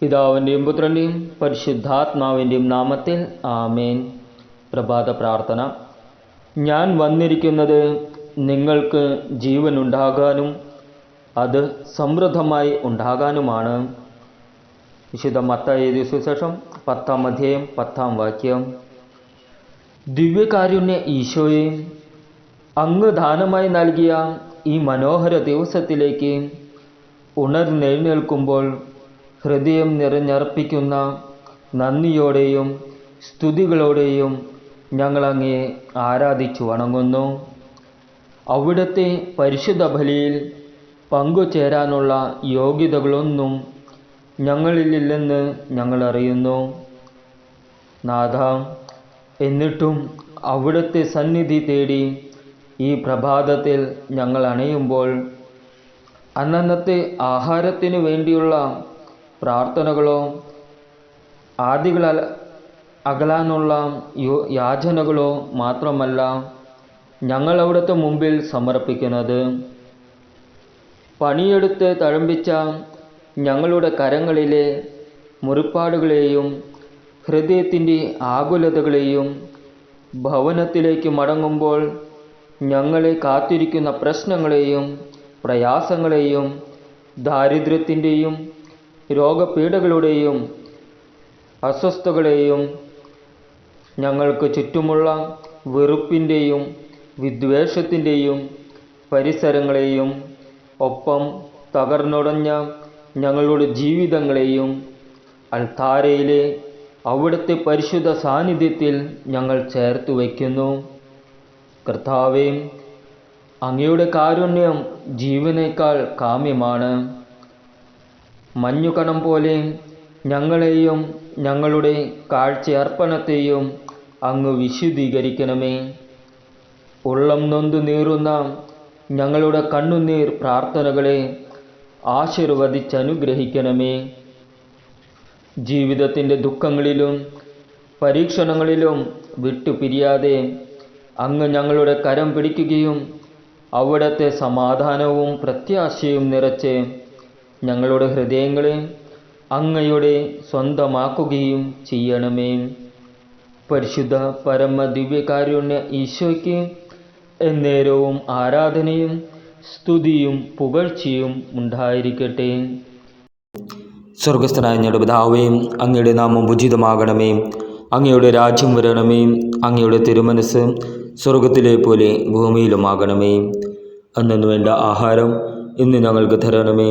പിതാവിന്റെയും പുത്രന്റെയും പരിശുദ്ധാത്മാവിന്റെയും നാമത്തിൽ ആമേൻ. പ്രഭാത പ്രാർത്ഥന. ഞാൻ വന്നിരിക്കുന്നത് നിങ്ങൾക്ക് ജീവൻ ഉണ്ടാകാനും അത് സമൃദ്ധമായി ഉണ്ടാകാനുമാണ്. വിശുദ്ധ മത്തായി സുശേഷം പത്താം അധ്യായം പത്താം വാക്യം. ദിവ്യകാരുണ്യ ഈശോയെ അങ്ങ് ദാനമായി നൽകിയ ഈ മനോഹര ദിവസത്തിലേക്ക് ഉണർന്നെഴുന്നേൽക്കുമ്പോൾ ഹൃദയം നിറഞ്ഞർപ്പിക്കുന്ന നന്ദിയോടെയും സ്തുതികളോടെയും ഞങ്ങളങ്ങയെ ആരാധിച്ചു വണങ്ങുന്നു. അവിടുത്തെ പരിശുദ്ധ ബലിയിൽ പങ്കുചേരാനുള്ള യോഗ്യതകളൊന്നും ഞങ്ങളിലില്ലെന്ന് ഞങ്ങൾ അറിയുന്നു. നാഥ എന്നിട്ടും അവിടുത്തെ സന്നിധി തേടി ഈ പ്രഭാതത്തിൽ ഞങ്ങൾ അണയുമ്പോൾ അന്നന്നത്തെ ആഹാരത്തിനു വേണ്ടിയുള്ള പ്രാർത്ഥനകളോ ആദികൾ അകലാനുള്ള യാചനകളോ മാത്രമല്ല ഞങ്ങൾ അവിടുത്തെ മുമ്പിൽ സമർപ്പിക്കുന്നത്. പണിയെടുത്ത് തഴമ്പിച്ച ഞങ്ങളുടെ കരങ്ങളിലെ മുറിപ്പാടുകളെയും ഹൃദയത്തിന്റെ ആകുലതകളെയും ഭവനത്തിലേക്ക് മടങ്ങുമ്പോൾ ഞങ്ങളെ കാത്തിരിക്കുന്ന പ്രശ്നങ്ങളെയും പ്രയാസങ്ങളെയും ദാരിദ്ര്യത്തിന്റെയും രോഗപീഠകളുടെയും അസ്വസ്ഥതകളെയും ഞങ്ങൾക്ക് ചുറ്റുമുള്ള വെറുപ്പിന്റെയും വിദ്വേഷത്തിന്റെയും പരിസരങ്ങളെയും ഒപ്പം തകർന്നുടഞ്ഞ ഞങ്ങളുടെ ജീവിതങ്ങളെയും അൽത്താരയിലെ അവിടുത്തെ പരിശുദ്ധ സാന്നിധ്യത്തിൽ ഞങ്ങൾ ചേർത്ത് വയ്ക്കുന്നു. കർത്താവേ അങ്ങയുടെ കാരുണ്യം ജീവനേക്കാൾ കാമ്യമാണ്. മഞ്ഞുകണം പോലെ ഞങ്ങളെയും ഞങ്ങളുടെ കാഴ്ചയർപ്പണത്തെയും അങ്ങ് വിശുദ്ധീകരിക്കണമേ. ഉള്ളം നൊന്തു നീറുന്ന ഞങ്ങളുടെ കണ്ണുനീർ പ്രാർത്ഥനകളെ ആശീർവദിച്ചനുഗ്രഹിക്കണമേ. ജീവിതത്തിന്റെ ദുഃഖങ്ങളിലും പരീക്ഷണങ്ങളിലും വിട്ടുപിരിയാതെ അങ്ങ് ഞങ്ങളുടെ കരം പിടിക്കുകയും അവിടുത്തെ സമാധാനവും പ്രത്യാശയും നിറച്ച് ഞങ്ങളുടെ ഹൃദയങ്ങളെ അങ്ങയുടെ സ്വന്തമാക്കുകയും ചെയ്യണമേ. പരിശുദ്ധ പരമ ദിവ്യകാരുണ്യ ഈശോയ്ക്ക് എന്നേരവും ആരാധനയും സ്തുതിയും പുകഴ്ചയും ഉണ്ടായിരിക്കട്ടെ. സ്വർഗസ്ഥനായ ഞങ്ങളുടെ പിതാവേ അങ്ങയുടെ നാമം ഉചിതമാകണമേ. അങ്ങയുടെ രാജ്യം വരണമേ. അങ്ങയുടെ തിരുമനസ് സ്വർഗത്തിലെ പോലെ ഭൂമിയിലുമാകണമേ. അന്നു വേണ്ട ആഹാരം ഇന്ന് ഞങ്ങൾക്ക് തരണമേ.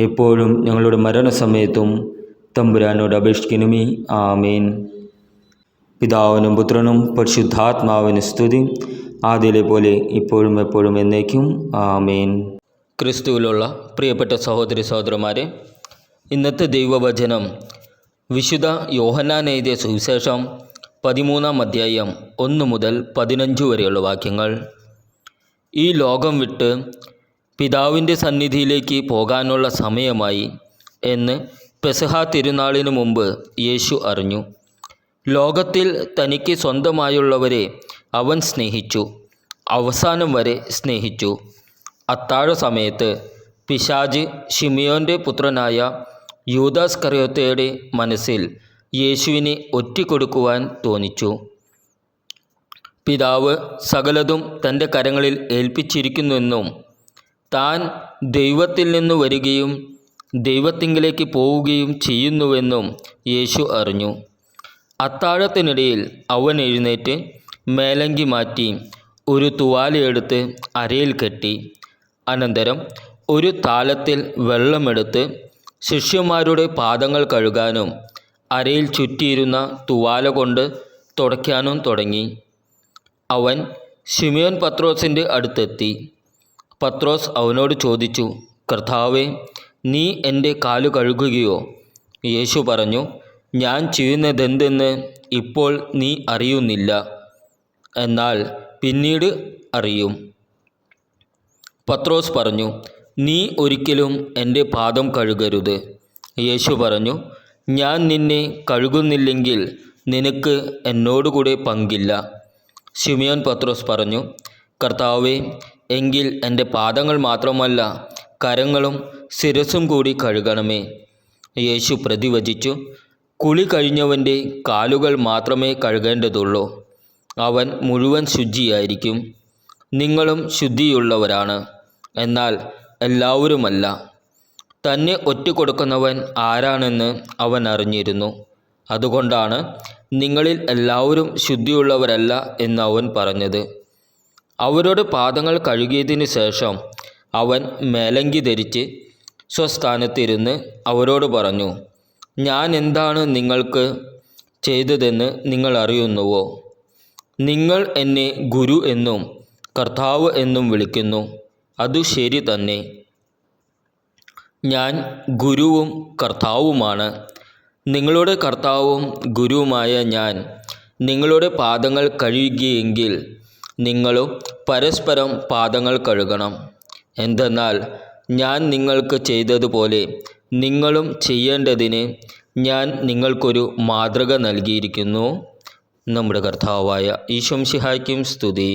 എപ്പോഴും ഞങ്ങളുടെ മരണസമയത്തും തമ്പുരാനോട് അപേക്ഷിക്കണമേ. ആമേൻ. പിതാവിനും പുത്രനും പരിശുദ്ധാത്മാവിന് സ്തുതി. ആദ്യയിലെ പോലെ ഇപ്പോഴും എപ്പോഴും എന്നേക്കും. ആമേൻ. ക്രിസ്തുവിലുള്ള പ്രിയപ്പെട്ട സഹോദരി സഹോദരന്മാരെ ഇന്നത്തെ ദൈവവചനം വിശുദ്ധ യോഹന്നാൻ എഴുതിയ സുവിശേഷം പതിമൂന്നാം അധ്യായം ഒന്ന് മുതൽ പതിനഞ്ച് വരെയുള്ള വാക്യങ്ങൾ. ഈ ലോകം വിട്ട് പിതാവിന്റെ സന്നിധിയിലേക്ക് പോകാനുള്ള സമയമായി എന്ന് പെസഹ തിരുനാളിനു മുമ്പ് യേശു അറിഞ്ഞു. ലോകത്തിൽ തനിക്ക് സ്വന്തമായുള്ളവരെ അവൻ സ്നേഹിച്ചു. അവസാനം വരെ സ്നേഹിച്ചു. അത്താഴ സമയത്ത് പിശാജ് ഷിമിയോന്റെ പുത്രനായ യൂദാസ് കറിയോത്തയുടെ മനസ്സിൽ യേശുവിനെ ഒറ്റിക്കൊടുക്കുവാൻ തോന്നിച്ചു. പിതാവ് സകലതും തന്റെ കരങ്ങളിൽ ഏൽപ്പിച്ചിരിക്കുന്നുവെന്നും താൻ ദൈവത്തിൽ നിന്ന് വരികയും ദൈവത്തിങ്കിലേക്ക് പോവുകയും ചെയ്യുന്നുവെന്നും യേശു അറിഞ്ഞു. അത്താഴത്തിനിടയിൽ അവൻ എഴുന്നേറ്റ് മേലങ്കി മാറ്റി ഒരു തുവാലയെടുത്ത് അരയിൽ കെട്ടി. അനന്തരം ഒരു താലത്തിൽ വെള്ളമെടുത്ത് ശിഷ്യന്മാരുടെ പാദങ്ങൾ കഴുകാനും അരയിൽ ചുറ്റിയിരുന്ന തുവാല കൊണ്ട് തുടയ്ക്കാനും തുടങ്ങി. അവൻ ഷിമിയോൻ പത്രോസിന്റെ അടുത്തെത്തി. പത്രോസ് അവനോട് ചോദിച്ചു കർത്താവെ നീ എന്റെ കാലു കഴുകുകയോ? യേശു പറഞ്ഞു ഞാൻ ചെയ്യുന്നതെന്തെന്ന് ഇപ്പോൾ നീ അറിയുന്നില്ല. എന്നാൽ പിന്നീട് അറിയും. പത്രോസ് പറഞ്ഞു നീ ഒരിക്കലും എന്റെ പാദം കഴുകരുത്. യേശു പറഞ്ഞു ഞാൻ നിന്നെ കഴുകുന്നില്ലെങ്കിൽ നിനക്ക് എന്നോടുകൂടെ പങ്കില്ല. ശിമിയോൻ പത്രോസ് പറഞ്ഞു കർത്താവേ എങ്കിൽ എന്റെ പാദങ്ങൾ മാത്രമല്ല കരങ്ങളും ശിരസും കൂടി കഴുകണമേ. യേശു പ്രതിവചിച്ചു കുളി കഴിഞ്ഞവന്റെ കാലുകൾ മാത്രമേ കഴുകേണ്ടതുള്ളൂ. അവൻ മുഴുവൻ ശുചിയായിരിക്കും നിങ്ങളും ശുദ്ധിയുള്ളവരാണ്. എന്നാൽ എല്ലാവരുമല്ല. തന്നെ ഒറ്റ കൊടുക്കുന്നവൻ ആരാണെന്ന് അവൻ അറിഞ്ഞിരുന്നു. അതുകൊണ്ടാണ് നിങ്ങളിൽ എല്ലാവരും ശുദ്ധിയുള്ളവരല്ല എന്ന് അവൻ പറഞ്ഞത്. അവരുടെ പാദങ്ങൾ കഴുകിയതിന് ശേഷം അവൻ മേലങ്കി ധരിച്ച് സ്വസ്ഥാനത്തിരുന്ന് അവരോട് പറഞ്ഞു ഞാൻ എന്താണ് നിങ്ങൾക്ക് ചെയ്തതെന്ന് നിങ്ങൾ അറിയുന്നുവോ? നിങ്ങൾ എന്നെ ഗുരു എന്നും കർത്താവ് എന്നും വിളിക്കുന്നു. അതു ശരി തന്നെ. ഞാൻ ഗുരുവും കർത്താവുമാണ്. നിങ്ങളുടെ കർത്താവും ഗുരുവുമായ ഞാൻ നിങ്ങളുടെ പാദങ്ങൾ കഴുകിയെങ്കിൽ നിങ്ങളും പരസ്പരം പാദങ്ങൾ കഴുകണം. എന്തെന്നാൽ ഞാൻ നിങ്ങൾക്ക് ചെയ്തതുപോലെ നിങ്ങളും ചെയ്യേണ്ടതിന് ഞാൻ നിങ്ങൾക്കൊരു മാതൃക നൽകിയിരിക്കുന്നു. നമ്മുടെ കർത്താവായ ഈശംഷിഹായ്ക്കും സ്തുതി.